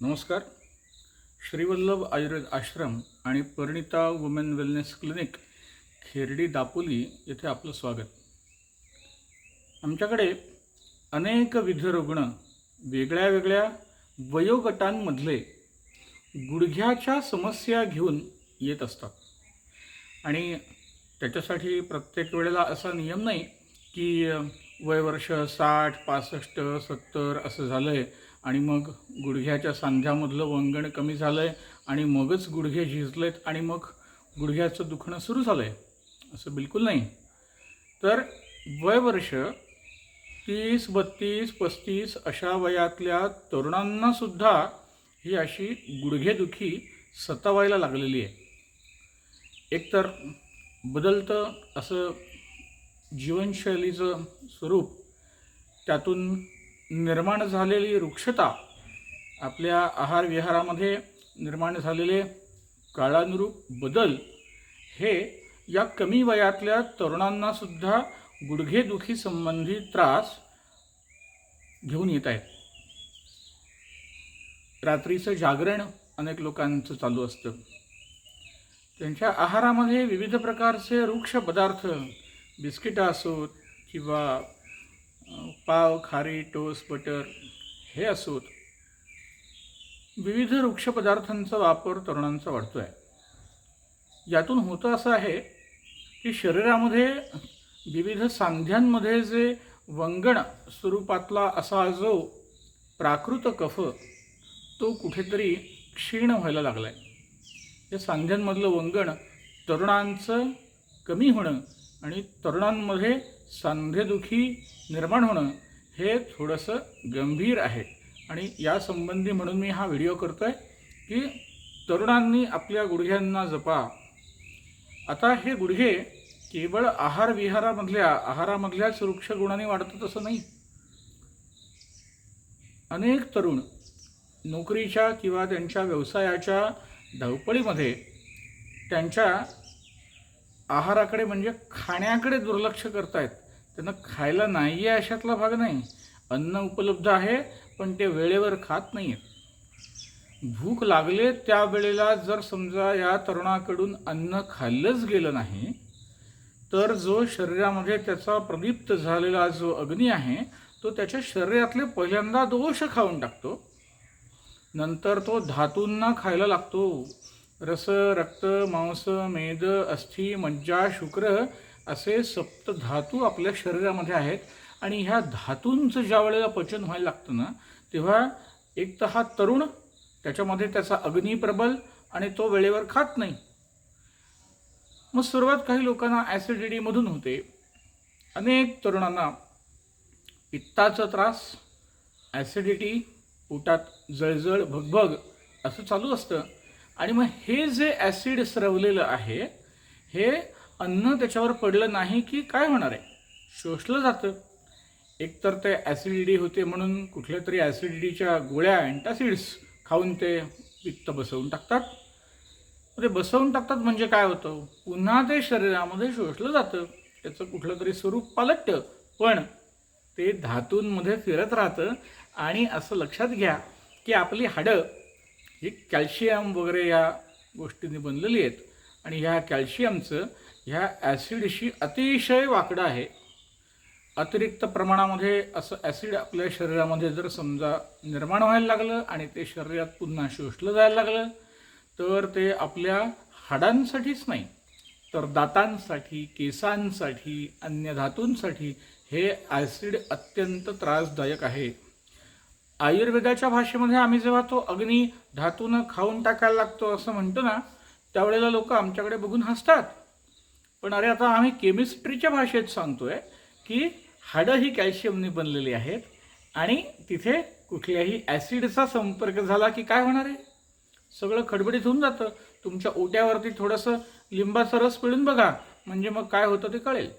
नमस्कार. श्रीवल्लभ आयुर्वेद आश्रम आणि Parinita women wellness clinic Kherdi Dapoli येथे आपलं स्वागत. आमच्याकडे अनेक विध रुग्ण वेगळ्या वेगळ्या वयोगटांमधले गुडघ्याच्या समस्या घेऊन येत असतात. आणि त्याच्यासाठी प्रत्येक वेळेला असा नियम नाही की वय वयवर्ष साठ पासष्ट सत्तर असं झालं आहे आणि मग गुडघ्याच्या सांध्यामधलं वंगण कमी झालं आहे आणि मगच गुडघे झिजलेत आणि मग गुडघ्याचं दुखणं सुरू झालं आहे असं बिलकुल नाही. तर वयवर्ष तीस बत्तीस पस्तीस अशा वयातल्या तरुणांनासुद्धा ही अशी गुडघेदुखी सतावायला लागलेली आहे. एकतर बदलतं असं जीवनशैलीचं स्वरूप त्यातून निर्माण झालेली वृक्षता आपल्या आहार विहारामध्ये निर्माण झालेले काळानुरूप बदल हे या कमी वयातल्या तरुणांनासुद्धा गुडघेदुखी संबंधी त्रास घेऊन येत आहेत. रात्रीचं जागरण अनेक लोकांचं चालू असतं. त्यांच्या आहारामध्ये विविध प्रकारचे वृक्ष पदार्थ बिस्किटं असोत किंवा पाव खारी टोस बटर हे असोत. विविध वृक्ष पदार्थांचा वापर तरुणांचा वाढतो आहे यातून होतं असं आहे की शरीरामध्ये विविध सांध्यांमध्ये जे वंगण स्वरूपातला असा जो प्राकृत कफ तो कुठेतरी क्षीण व्हायला लागला आहे या सांध्यांमधलं वंगण तरुणांचं कमी होणं आणि तरुणांमध्ये सांधेदुखी निर्माण होणं हे थोडंसं गंभीर आहे. आणि यासंबंधी म्हणून मी हा व्हिडिओ करतो आहे की तरुणांनी आपल्या गुडघ्यांना जपा. आता हे गुडघे केवळ आहार विहारामधल्या आहारामधल्याच वृक्षगुणाने वाढतं तसं नाही. अनेक तरुण नोकरीच्या किंवा त्यांच्या व्यवसायाच्या धावपळीमध्ये त्यांच्या आहाराकडे म्हणजे खाण्याकडे दुर्लक्ष करतायत. त्यांना खायला नाही आहे अशातला भाग नाही. अन्न उपलब्ध आहे पण ते वेळेवर खात नाही आहेत भूक लागले त्यावेळेला जर समजा या तरुणाकडून अन्न खाल्लंच गेलं नाही तर जो शरीरामध्ये त्याचा प्रदीप्त झालेला जो अग्नी आहे तो त्याच्या शरीरातले पहिल्यांदा दोष खाऊन टाकतो. नंतर तो धातूंना खायला लागतो. रस रक्त मांस मेद अस्थि मज्जा शुक्र असे सप्त धातू आपल्या शरीरामध्ये आहेत. आणि ह्या धातूंचं ज्या वेळेला पचन व्हायला लागतं ना तेव्हा एक तर हा तरुण त्याच्यामध्ये त्याचा अग्नी प्रबल आणि तो वेळेवर खात नाही. मग सुरुवात काही लोकांना ॲसिडिटीमधून होते. अनेक तरुणांना पित्ताचा त्रास ॲसिडिटी पोटात जळजळ भगभग असं चालू असतं. आणि मग हे जे ॲसिड स्रवलेलं आहे हे अन्न त्याच्यावर पडलं नाही की काय होणार आहे? शोषलं जातं. एकतर ते ॲसिडिटी होते म्हणून कुठल्या तरी ॲसिडिटीच्या गोळ्या अँटासिड्स खाऊन ते पित्त बसवून टाकतात. ते बसवून टाकतात म्हणजे काय होतं? पुन्हा ते शरीरामध्ये शोषलं जातं. त्याचं कुठलं तरी स्वरूप पालटतं. पण ते धातूंमध्ये फिरत राहतं आणि असं लक्षात घ्या की आपली हाडं ही कॅल्शियम वगैरे या गोष्टींनी बनलेली आहेत. आणि ह्या कॅल्शियमचं ह्या ॲसिडशी अतिशय वाकडं आहे. अतिरिक्त प्रमाणामध्ये असं ॲसिड आपल्या शरीरामध्ये जर समजा निर्माण व्हायला लागलं आणि ते शरीरात पुन्हा शोषलं जायला लागलं तर ते आपल्या हाडांसाठीच नाही तर दातांसाठी केसांसाठी अन्य धातूंसाठी हे ॲसिड अत्यंत त्रासदायक आहे. आयुर्वेदाच्या भाषेमध्ये आम्ही जेव्हा तो अग्नी धातूनं खाऊन टाकायला लागतो असं म्हणतो ना त्यावेळेला लोक आमच्याकडे बघून हसतात. पण अरे आता आम्ही केमिस्ट्रीच्या भाषेत सांगतोय की हाडं ही कॅल्शियमने बनलेली आहेत आणि तिथे कुठल्याही ॲसिडचा संपर्क झाला की काय होणार आहे? सगळं खडबडीत होऊन जातं. तुमच्या ओट्यावरती थोडंसं लिंबाचा रस पिळून बघा. म्हणजे मग काय होतं ते कळेल.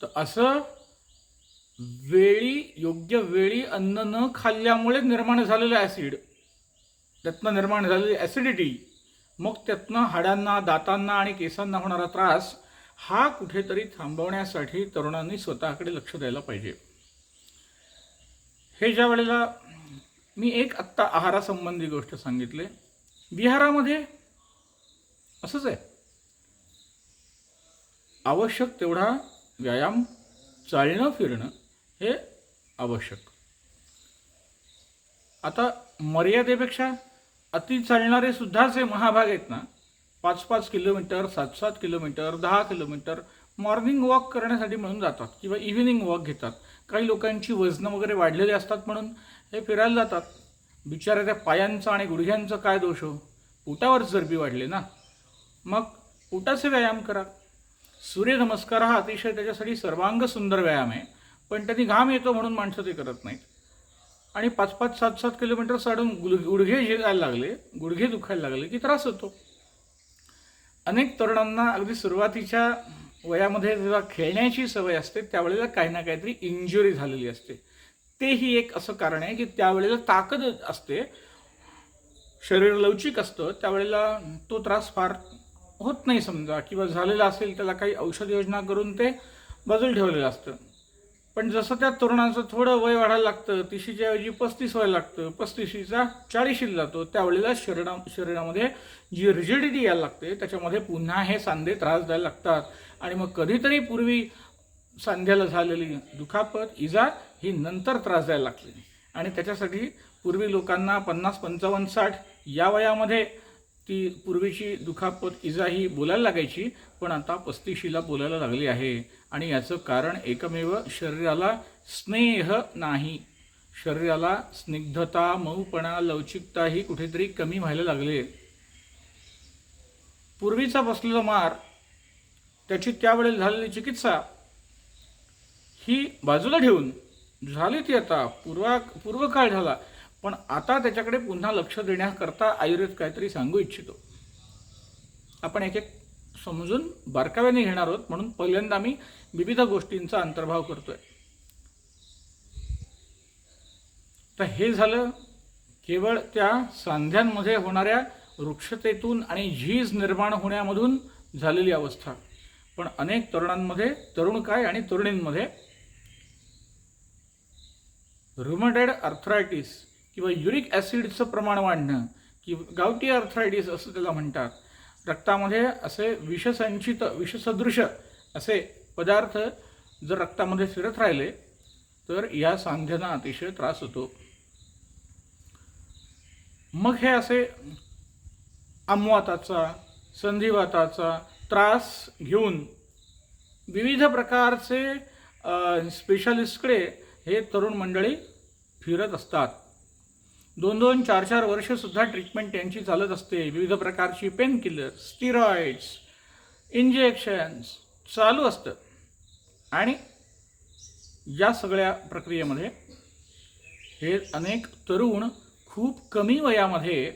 तर असं वेळी योग्य वेळी अन्न न खाल्ल्यामुळे निर्माण झालेलं ॲसिड त्यातनं निर्माण झालेली ॲसिडिटी मग त्यातनं हाडांना दातांना आणि केसांना होणारा त्रास हा कुठेतरी थांबवण्यासाठी तरुणांनी स्वतःकडे लक्ष द्यायला पाहिजे. हे ज्या वेळेला मी एक आत्ता आहारासंबंधी गोष्ट सांगितले विहारामध्ये असंच आहे. आवश्यक तेवढा व्यायाम चालणं फिरणं हे आवश्यक. आता मर्यादेपेक्षा अति चालणारे सुद्धाचे महाभाग आहेत ना? पाच पाच किलोमीटर सात सात किलोमीटर दहा किलोमीटर मॉर्निंग वॉक करण्यासाठी म्हणून जातात किंवा इव्हिनिंग वॉक घेतात. काही लोकांची वजनं वगैरे वाढलेली असतात म्हणून हे फिरायला जातात. बिचाऱ्या त्या पायांचा आणि गुडघ्यांचा काय दोष हो? पोटावर चरबी वाढले ना? मग पोटाचे व्यायाम करा. सूर्यनमस्कार हा अतिशय त्याच्यासाठी सर्वांग सुंदर व्यायाम आहे. पण त्यांनी घाम येतो म्हणून माणसं ते करत नाहीत. आणि पाच पाच सात सात किलोमीटर साडून गुल गुडघे झेलायला लागले गुडघे दुखायला लागले की त्रास होतो. अनेक तरुणांना अगदी सुरुवातीच्या वयामध्ये जेव्हा खेळण्याची सवय असते त्यावेळेला काही ना काहीतरी इंजुरी झालेली असते. तेही एक असं कारण आहे की त्यावेळेला ताकद असते शरीर लवचिक असतं त्यावेळेला तो त्रास फार होत नाही समजा किंवा झालेला असेल त्याला काही औषध योजना करून ते बाजूला ठेवलेलं असतं. पण जसं त्या तरुणांचं थोडं वय वाढायला लागतं तिशीच्या ऐवजी पस्तीस व्हायला लागतं. पस्तीशीचा चाळीशील जातो. त्यावेळेला शरीरा शरीरामध्ये जी रिजिडिटी यायला लागते त्याच्यामध्ये पुन्हा हे सांधे त्रास द्यायला लागतात. आणि मग कधीतरी पूर्वी सांध्याला झालेली दुखापत इजा ही नंतर त्रास द्यायला लागली आणि त्याच्यासाठी पूर्वी लोकांना पन्नास पंचावन्न साठ या वयामध्ये ती पूर्वीची दुखापत इजा ही बोलायला लागायची पण आता पस्तीशीला बोलायला लागली आहे. आणि याचं कारण एकमेव शरीराला स्नेह नाही. शरीराला स्निग्धता मऊपणा लवचिकता ही कुठेतरी कमी व्हायला लागली. पूर्वीचा बसलेला मार त्याची त्यावेळेला झालेली चिकित्सा ही बाजूला ठेवून झाली ती आता. पूर्वा पूर्वकाळ झाला. पण आता त्याच्याकडे पुन्हा लक्ष देण्याकरता आयुर्वेद काहीतरी सांगू इच्छितो. आपण एक एक समजून बारकाव्याने घेणार आहोत. म्हणून पहिल्यांदा आम्ही विविध गोष्टींचा अंतर्भाव करतोय. तर हे झालं केवळ त्या सांध्यांमध्ये होणाऱ्या वृक्षतेतून आणि झीज निर्माण होण्यामधून झालेली अवस्था. पण अनेक तरुणांमध्ये तरुण काय आणि तरुणींमध्ये रुमटेड अर्थरायटिस किंवा युरिक ॲसिडचं प्रमाण वाढणं किंवा गावठी अर्थरायटिस असं त्याला म्हणतात. रक्तामध्ये असे विषसंचित विषसदृश असे पदार्थ जर रक्तामध्ये फिरत राहिले तर या सांध्यांना अतिशय त्रास होतो. मग हे असे आमवाताचा संधिवाताचा त्रास घेऊन विविध प्रकारचे स्पेशालिस्टकडे हे तरुण मंडळी फिरत असतात. दोन दोन चार चार वर्षसुद्धा ट्रीटमेंट त्यांची चालत असते. विविध प्रकारची पेन किलर स्टिरॉइड्स इंजेक्शन्स चालू असतं. आणि या सगळ्या प्रक्रियेमध्ये हे अनेक तरुण खूप कमी वयामध्ये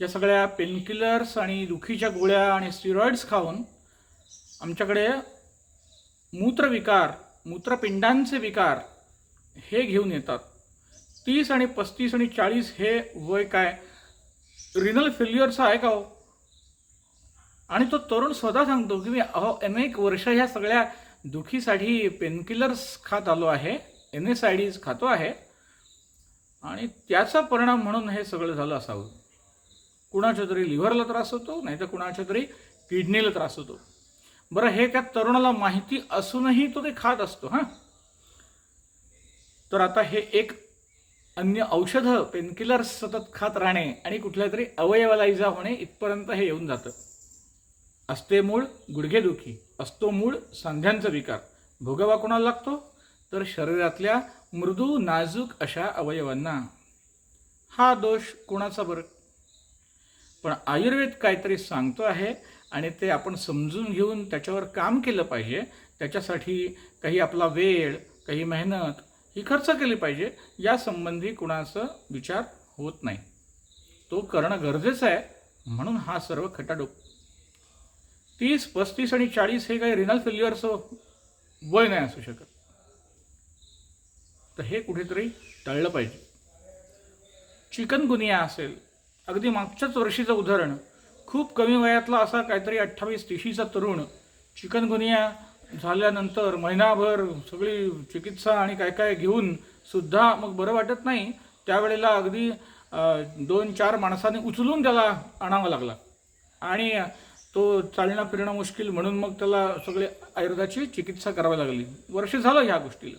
या सगळ्या पेनकिलर्स आणि दुखीच्या गोळ्या आणि स्टिरॉइड्स खाऊन आमच्याकडे मूत्रविकार मूत्रपिंडांचे विकार हे घेऊन येतात. तीस आणि पस्तीस आणि चाळीस हे वय काय? रिनल फेल्युअरचा आहे का हो? आणि तो तरुण स्वतः सांगतो की मी अहो अनेक वर्ष ह्या सगळ्या दुखीसाठी पेनकिलर्स खात आलो आहे एन एस आय डीज खातो आहे. आणि त्याचा परिणाम म्हणून हे सगळं झालं असावं. कुणाच्या तरी लिव्हरला त्रास होतो नाही तर कुणाच्या तरी किडनीला त्रास होतो. बरं हे त्या तरुणाला माहिती असूनही तो ते खात असतो हां? तर आता हे एक अन्य औषधं पेनकिलर्स सतत खात राहणे आणि कुठल्या तरी अवयवाला इजा होणे इथपर्यंत हे येऊन जातं. असते मूळ गुडघेदुखी असतो मूळ सांध्यांचा विकार. भोगावा कोणाला लागतो? तर शरीरातल्या मृदू नाजूक अशा अवयवांना. हा दोष कोणाचा बरं? पण आयुर्वेद काहीतरी सांगतो आहे आणि ते आपण समजून घेऊन त्याच्यावर काम केलं पाहिजे. त्याच्यासाठी काही आपला वेळ काही मेहनत ही खर्च केली पाहिजे. या संबंधी कुणाचं विचार होत नाही. तो करणं गरजेचं आहे म्हणून हा सर्व खटाडोक. तीस पस्तीस आणि चाळीस हे काही रिनल फेल्युअरचं वय नाही असू शकत. तर हे कुठेतरी टळलं पाहिजे. चिकनगुनिया असेल अगदी मागच्याच वर्षीचं उदाहरण खूप कमी वयातला असा काहीतरी अठ्ठावीस तिशीचा तरुण चिकनगुनिया झाल्यानंतर महिनाभर सगळी चिकित्सा आणि काय काय घेऊन सुद्धा मग बरं वाटत नाही. त्यावेळेला अगदी दोन चार माणसांनी उचलून त्याला आणावा लागला. आणि तो चालणं फिरणं मुश्किल म्हणून मग त्याला सगळे आयुर्वेदाची चिकित्सा करावी लागली. वर्ष झालं ह्या गोष्टीला.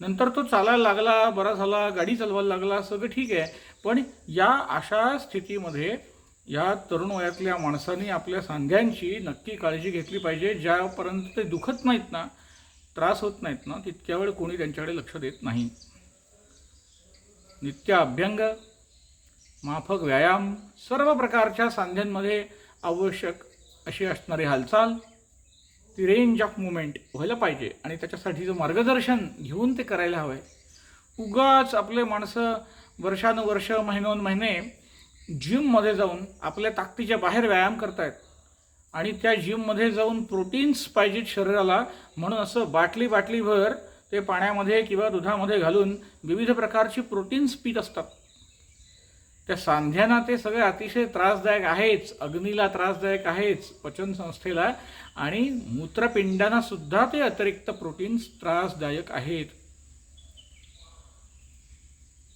नंतर तो चालायला लागला बरा झाला गाडी चालवायला लागला सगळं ठीक आहे. पण या अशा स्थितीमध्ये या तरुण वयातल्या माणसांनी आपल्या सांध्यांची नक्की काळजी घेतली पाहिजे. ज्यापर्यंत ते दुखत नाहीत ना त्रास होत नाहीत ना तितक्या वेळ कोणी त्यांच्याकडे लक्ष देत नाही. नित्य अभ्यंग माफक व्यायाम सर्व प्रकारच्या सांध्यांमध्ये आवश्यक अशी असणारी हालचाल ती रेंज ऑफ मुवमेंट व्हायला पाहिजे आणि त्याच्यासाठीचं मार्गदर्शन घेऊन ते करायला हवं आहे उगाच आपले माणसं वर्षानुवर्ष महिनोन महिने जिममध्ये जाऊन आपल्या ताकदीच्या बाहेर व्यायाम करतायत. आणि त्या जिममध्ये जाऊन प्रोटीन्स पाहिजेत शरीराला म्हणून असं बाटली बाटलीभर ते पाण्यामध्ये किंवा दुधामध्ये घालून विविध प्रकारची प्रोटीन्स पीत असतात. त्या सांध्यांना ते सगळे अतिशय त्रासदायक आहेच अग्नीला त्रासदायक आहेच पचन संस्थेला आणि मूत्रपिंडांना सुद्धा ते अतिरिक्त प्रोटीन्स त्रासदायक आहेत.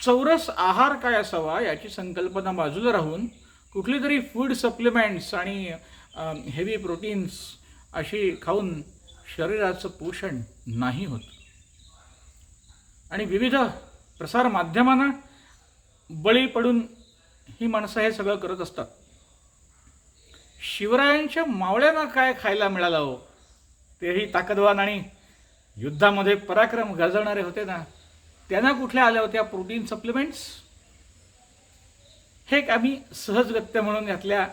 चौरस आहार काय असावा याची संकल्पना बाजूला राहून कुठली तरी फूड सप्लिमेंट्स आणि हेवी प्रोटीन्स अशी खाऊन शरीराचं पोषण नाही होत. आणि विविध प्रसार माध्यमांना बळी पडून ही माणसं हे सगळं करत असतात. शिवरायांच्या मावळ्यांना काय खायला मिळालं हो? तेही ताकदवान आणि युद्धामध्ये पराक्रम गाजवणारे होते ना? त्यांना कुठल्या आल्या होत्या प्रोटीन सप्लिमेंट्स? हे एक आम्ही सहजगत्य म्हणून यातल्या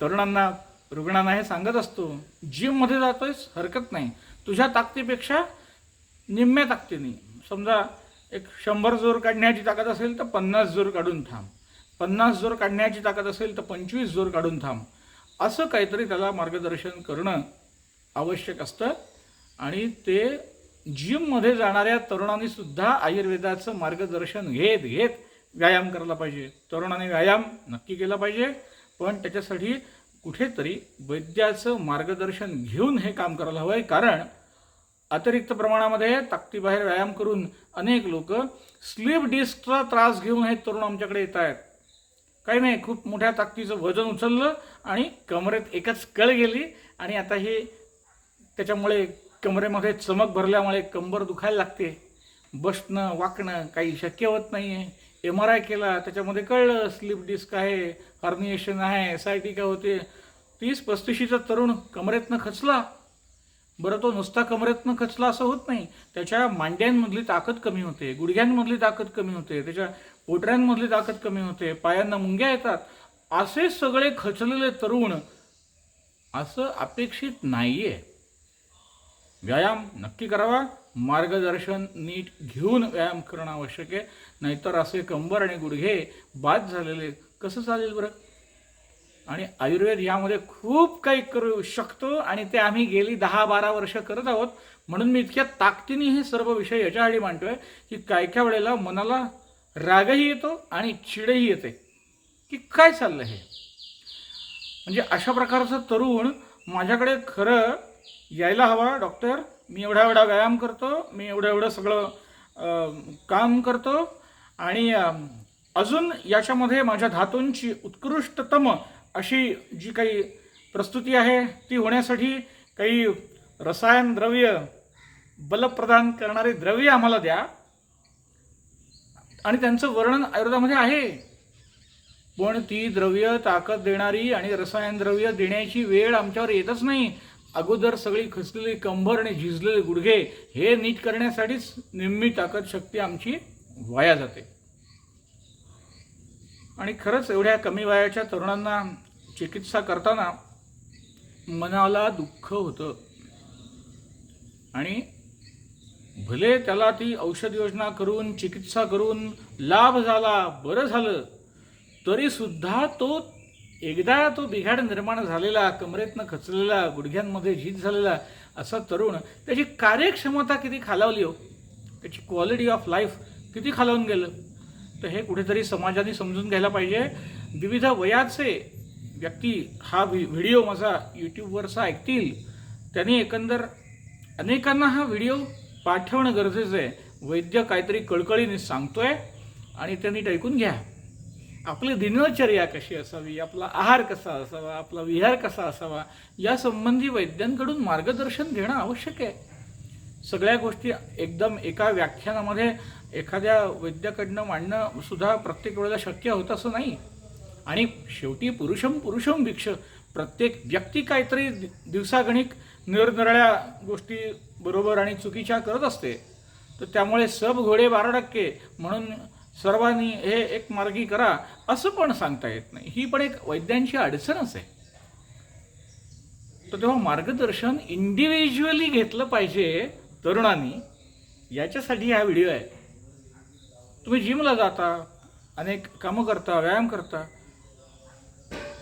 तरुणांना रुग्णांना हे सांगत असतो. जिममध्ये जातोयस हरकत नाही. तुझ्या ताकदीपेक्षा निम्म्या ताकदीने. समजा एक शंभर जोर काढण्याची ताकद असेल तर पन्नास जोर काढून थांब. पन्नास जोर काढण्याची ताकद असेल तर पंचवीस जोर काढून थांब. असं काहीतरी त्याला मार्गदर्शन करणं आवश्यक असतं आणि ते जिममध्ये जाणाऱ्या तरुणांनी सुद्धा आयुर्वेदाचं मार्गदर्शन घेत घेत व्यायाम करायला पाहिजे. तरुणाने व्यायाम नक्की केला पाहिजे पण त्याच्यासाठी कुठेतरी वैद्याचं मार्गदर्शन घेऊन हे काम करायला हवं आहे कारण अतिरिक्त प्रमाणामध्ये ताकदीबाहेर व्यायाम करून अनेक लोक स्लीप डिस्कचा त्रास घेऊन हे तरुण आमच्याकडे येत आहेत. काही नाही खूप मोठ्या ताकदीचं वजन उचललं आणि कमरेत एकच कळ गेली आणि आता हे त्याच्यामुळे कमरेमध्ये चमक भरल्यामुळे कंबर दुखायला लागते. बसणं वाकणं काही शक्य होत नाही आहे एम आर आय केला त्याच्यामध्ये कळलं स्लीप डिस्क आहे हर्निएशन आहे एस आय टी का होते. तीस पस्तीशीचा तरुण कमरेतनं खचला. बरं तो नुसता कमरेतनं खचला असं होत नाही. त्याच्या मांड्यांमधली ताकद कमी होते गुडघ्यांमधली ताकद कमी होते त्याच्या पोटऱ्यांमधली ताकद कमी होते पायांना मुंग्या येतात. असे सगळे खचलेले तरुण असं अपेक्षित नाहीये. व्यायाम नक्की करावा. मार्गदर्शन नीट घेऊन व्यायाम करणं आवश्यक आहे. नाहीतर असे कंबर आणि गुडघे बाद झालेले कसं चालेल बरं? आणि आयुर्वेद यामध्ये खूप काही करू शकतो आणि ते आम्ही गेली दहा बारा वर्ष करत आहोत. म्हणून मी इतक्या ताकदीने हे सर्व विषय याच्यासाठी मांडतोय की काय काय वेळेला मनाला रागही येतो आणि चिडही येते. की काय चाललं हे? म्हणजे अशा प्रकारचं तरुण माझ्याकडे खरं यायला हवा डॉक्टर मी एवढा एवढा व्यायाम करतो मी एवढं एवढं सगळं काम करतो. आणि अजून याच्यामध्ये माझ्या धातूंची उत्कृष्टतम अशी जी काही प्रस्तुती आहे ती होण्यासाठी काही रसायन द्रव्य बलप्रदान करणारे द्रव्य आम्हाला द्या. आणि त्यांचं वर्णन आयुर्वेदामध्ये आहे. पण ती द्रव्य ताकद देणारी आणि रसायन द्रव्य देण्याची वेळ आमच्यावर येतच नाही. अगोदर सगळी खचलेली कंबर आणि झिजलेले गुडघे हे नीट करण्यासाठीच निम्मी ताकद शक्ती आमची वाया जाते. आणि खरंच एवढ्या कमी वयाच्या तरुणांना चिकित्सा करताना मनाला दुःख होतं. आणि भले त्याला ती औषध योजना करून चिकित्सा करून लाभ झाला बरं झालं तरी सुद्धा तो एकदा तो बिघाड निर्माण झालेला कमरेतनं खचलेला गुडघ्यांमध्ये झीज झालेला असा तरुण त्याची कार्यक्षमता किती खालावली हो? त्याची क्वालिटी ऑफ लाईफ किती खालावून गेलं? तर हे कुठेतरी समाजाने समजून घ्यायला पाहिजे. विविध वयाचे व्यक्ती हा व्हि व्हिडिओ माझा यूट्यूबवरचा ऐकतील. त्यांनी एकंदर अनेकांना हा व्हिडिओ पाठवणं गरजेचं आहे. वैद्य काहीतरी कळकळीने सांगतोय आणि त्यांनी ऐकून घ्या. आपली दिनचर्या कशी असावी? आपला आहार कसा असावा? आपला विहार कसा असावा? या संबंधी वैद्यांकडून मार्गदर्शन घेणं आवश्यक आहे. सगळ्या गोष्टी एकदम एका व्याख्यानामध्ये एखाद्या वैद्याकडनं मांडणं सुद्धा प्रत्येक वेळेला शक्य होत असं नाही. आणि शेवटी पुरुषम पुरुषम भिक्ष. प्रत्येक व्यक्ती काहीतरी दिवसागणिक निरनिराळ्या गोष्टी बरोबर आणि चुकीच्या करत असते. तर त्यामुळे सब घोडे बारा टक्के. म्हणून सर्वांनी हे एक मार्गी करा असं पण सांगता येत नाही. ही पण एक वैद्यांची अडचणच आहे. तर तेव्हा मार्गदर्शन इंडिव्हिज्युअली घेतलं पाहिजे तरुणांनी. याच्यासाठी हा व्हिडिओ आहे. तुम्ही जिमला जाता अनेक कामं करता व्यायाम करता.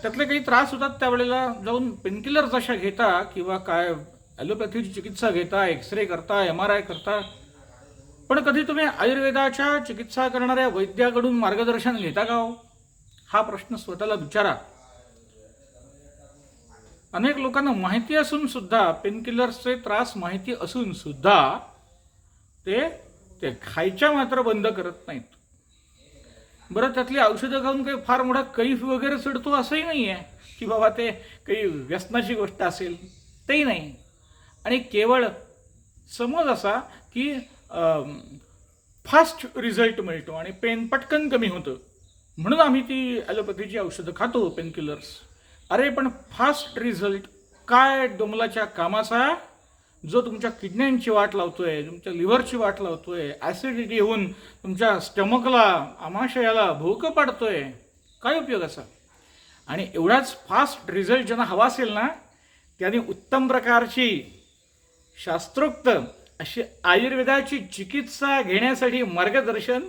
त्यातले काही त्रास होतात त्यावेळेला जाऊन पेनकिलर जशा घेता किंवा काय ॲलोपॅथीची चिकित्सा घेता एक्सरे करता एम आर आय करता. पण कधी तुम्ही आयुर्वेदाच्या चिकित्सा करणाऱ्या वैद्याकडून मार्गदर्शन घेता का हो? हा प्रश्न स्वतःला विचारा. अनेक लोकांना माहिती असून सुद्धा पेनकिलर्सचे त्रास माहिती असून सुद्धा ते ते खायच्या मात्र बंद करत नाहीत. बरं त्यातली औषधं खाऊन काही फार मोठा कैफ वगैरे चढतो असंही नाही आहे की बाबा ते काही व्यसनाची गोष्ट असेल तेही नाही. आणि केवळ समज असा की फास्ट रिझल्ट मिळतो आणि पेन पटकन कमी होतं. म्हणून आम्ही ती ॲलोपॅथीची औषधं खातो पेनकिलर्स अरे पण फास्ट रिझल्ट काय डोंगलाच्या कामाचा? जो तुमच्या किडन्यांची वाट लावतोय तुमच्या लिव्हरची वाट लावतोय ॲसिडिटी होऊन तुमच्या स्टमकला आमाशयाला भोक पाडतोय. काय उपयोग असा? आणि एवढाच फास्ट रिझल्ट ज्यांना हवा असेल ना त्यांनी उत्तम प्रकारची शास्त्रोक्त अशी आयुर्वेदाची चिकित्सा घेण्यासाठी मार्गदर्शन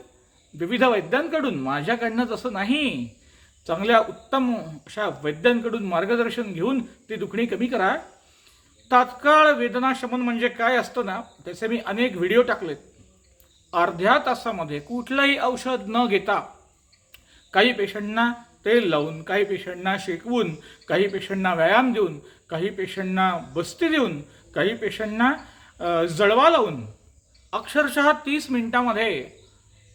विविध वैद्यांकडून माझ्याकडनं तसं नाही. चांगल्या उत्तम अशा वैद्यांकडून मार्गदर्शन घेऊन ती दुखणी कमी करा. तात्काळ वेदनाशमन म्हणजे काय असतं ना त्याचे मी अनेक व्हिडिओ टाकलेत. अर्ध्या तासामध्ये कुठलंही औषध न घेता काही पेशंटना तेल लावून काही पेशंटना शेकवून काही पेशंटना व्यायाम देऊन काही पेशंटना बस्ती देऊन काही पेशंटना जळवा लावून अक्षरशः तीस मिनिटामध्ये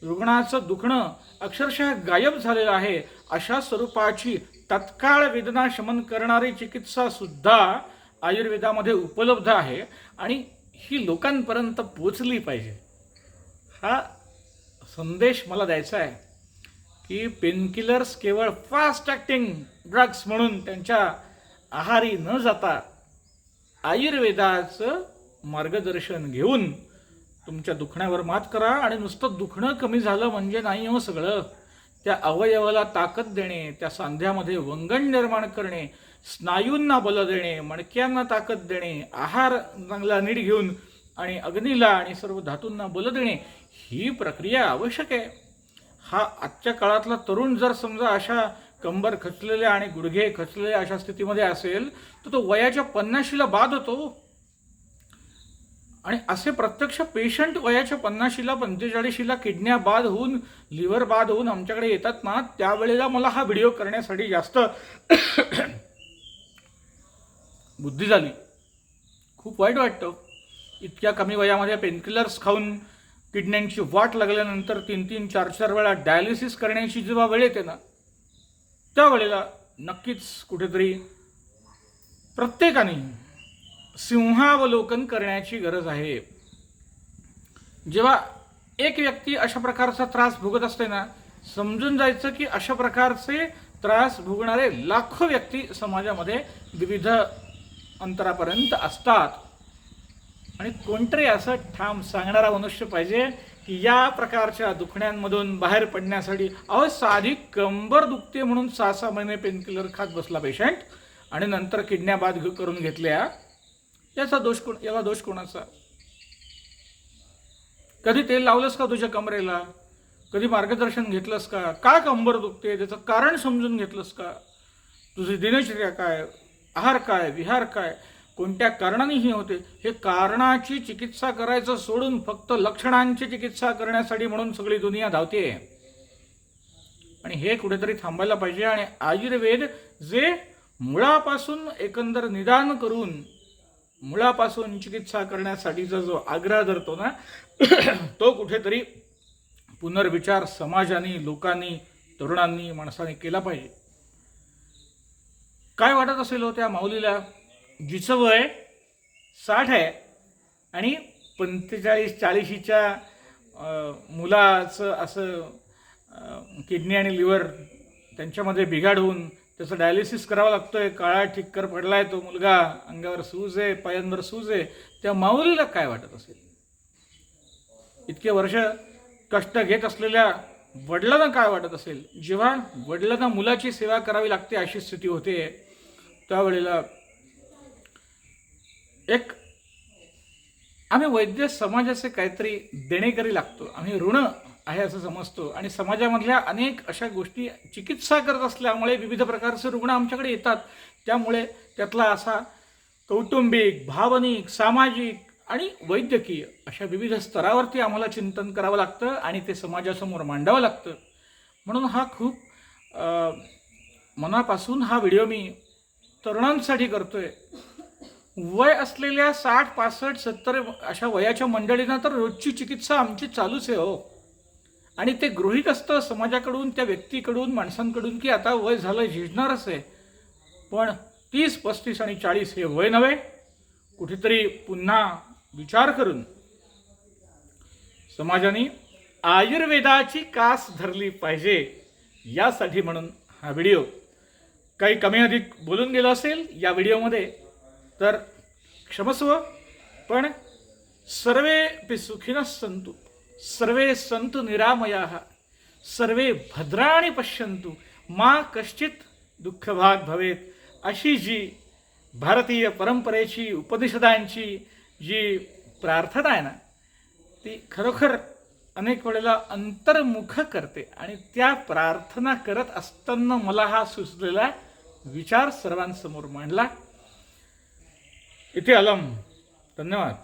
रुग्णाचं दुखणं अक्षरशः गायब झालेलं आहे. अशा स्वरूपाची तत्काळ वेदना शमन करणारी चिकित्सा सुद्धा आयुर्वेदामध्ये उपलब्ध आहे आणि ही लोकांपर्यंत पोचली पाहिजे. हा संदेश मला द्यायचा आहे की पेनकिलर्स केवळ फास्ट ॲक्टिंग ड्रग्स म्हणून त्यांच्या आहारी न जाता आयुर्वेदाचं मार्गदर्शन घेऊन तुमच्या दुखण्यावर मात करा आणि नुसतं दुखणं कमी झालं म्हणजे नाही हो सगळं. त्या अवयवाला ताकद देणे त्या सांध्यामध्ये वंगण निर्माण करणे स्नायूंना बल देणे मणक्यांना ताकद देणे आहार चांगला नीट घेऊन आणि अग्नीला आणि सर्व धातूंना बल देणे ही प्रक्रिया आवश्यक आहे. हा आजच्या काळातला तरुण जर समजा अशा कंबर खचलेल्या आणि गुडघे खचलेल्या अशा स्थितीमध्ये असेल तर तो वयाच्या पन्नाशीला बाद होतो. आणि असे प्रत्यक्ष पेशंट वयाच्या पन्नाशीला पंचेचाळीशीला किडन्या बाद होऊन लिव्हर बाद होऊन आमच्याकडे येतात ना त्यावेळेला मला हा व्हिडिओ करण्यासाठी जास्त बुद्धी झाली. खूप वाईट वाटतं. इतक्या कमी वयामध्ये पेनकिलर्स खाऊन किडण्यांची वाट लागल्यानंतर तीन तीन चार चार वेळा डायलिसिस करण्याची जेव्हा वेळ येते ना त्यावेळेला नक्कीच कुठेतरी प्रत्येकाने सिंहावलोकन करण्याची गरज आहे. जेव्हा एक व्यक्ती अशा प्रकारचा त्रास भोगत असते ना समजून जायचं की अशा प्रकारचे त्रास भोगणारे लाखो व्यक्ती समाजामध्ये विविध अंतरापर्यंत असतात. आणि कोणतरी असं ठाम सांगणारा मनुष्य पाहिजे की या प्रकारच्या दुखण्यांमधून बाहेर पडण्यासाठी अहो साधी कंबर दुखते म्हणून सहा सहा महिने पेनकिलर खात बसला पेशंट आणि नंतर किडन्या बाद करून घेतल्या. याचा दोष कोण याला दोष कोणाचा? कधी तेल लावलंस का तुझ्या कमरेला? कधी मार्गदर्शन घेतलंस का? का कंबर दुखते? त्याचं कारण समजून घेतलंस का? तुझी दिनचर्या काय? आहार काय? विहार काय? कोणत्या कारणाने ही होते? हे कारणाची चिकित्सा करायचं सोडून फक्त लक्षणांची चिकित्सा करण्यासाठी म्हणून सगळी दुनिया धावते आणि हे कुठेतरी थांबायला पाहिजे. आणि आयुर्वेद जे मुळापासून एकंदर निदान करून मुळापासून चिकित्सा करण्यासाठीचा जो आग्रह धरतो ना तो कुठेतरी पुनर्विचार समाजाने लोकांनी तरुणांनी माणसाने केला पाहिजे. काय वाटत असेल हो त्या माऊलीला? जिचं वय साठ आहे आणि पंचेचाळीस चाळीशीच्या मुलाचं असं किडनी आणि लिव्हर त्यांच्यामध्ये बिघाड होऊन त्याचं डायलिसिस करावं लागतोय. काळा ठिक्कर पडलाय तो मुलगा अंगावर सूज आहे पायांवर सूज आहे. त्या माऊलीला काय वाटत असेल? इतके वर्ष कष्ट घेत असलेल्या वडिलांना काय वाटत असेल? जेव्हा वडिलांना मुलाची सेवा करावी लागते अशी स्थिती होते त्यावेळेला एक आम्ही वैद्य समाजाचे काहीतरी देणेकरी लागतो. आम्ही ऋण आहे असं समजतो. आणि समाजामधल्या अनेक अशा गोष्टी चिकित्सा करत असल्यामुळे विविध प्रकारचे रुग्ण आमच्याकडे येतात. त्यामुळे त्यातला असा कौटुंबिक भावनिक सामाजिक आणि वैद्यकीय अशा विविध स्तरावरती आम्हाला चिंतन करावं लागतं आणि ते समाजासमोर मांडावं लागतं. म्हणून हा खूप मनापासून हा व्हिडिओ मी तरुणांसाठी करतोय. वय असलेल्या साठ पासष्ट सत्तर अशा वयाच्या मंडळींना तर रोजची चिकित्सा आमची चालूच आहे हो. आणि ते गृहित असतं समाजाकडून त्या व्यक्तीकडून माणसांकडून की आता वय झालं झिजणारच आहे. पण तीस पस्तीस आणि चाळीस हे वय नव्हे. कुठेतरी पुन्हा विचार करून समाजाने आयुर्वेदाची कास धरली पाहिजे यासाठी म्हणून हा व्हिडिओ. काही कमी अधिक बोलून गेलो असेल या व्हिडिओमध्ये तर क्षमस्व पण सर्वे सुखीनच सुखिनः सन्तु. सर्वे सन्तु निरामयाः सर्वे भद्राणि पश्यन्तु मा कश्चित दुःखभाग भवेत। अशी जी भारतीय परंपरेची उपनिषदांची जी प्रार्थना आहे ना ती खरोखर अनेक वेळेला अंतर्मुख करते आणि त्या प्रार्थना करत असताना मला हा सुचलेला विचार सर्वांसमोर मांडला. इथे अलम धन्यवाद.